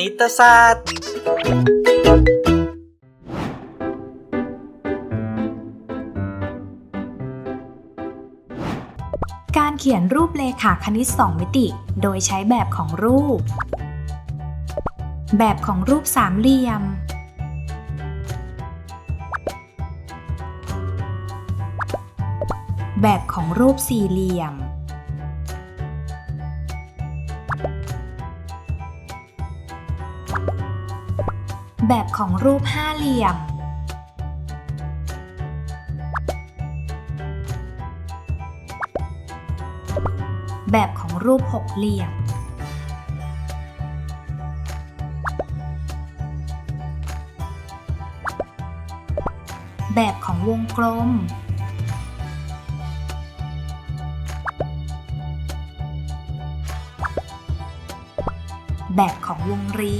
ณิตศาสตร์ การเขียนรูปเลขาคณิต 2 มิติ โดยใช้แบบของรูป แบบของรูปสามเหลี่ยม แบบของรูปสี่เหลี่ยม แบบของรูปห้าเหลี่ยม แบบของรูปหกเหลี่ยม แบบของวงกลม แบบของวงรี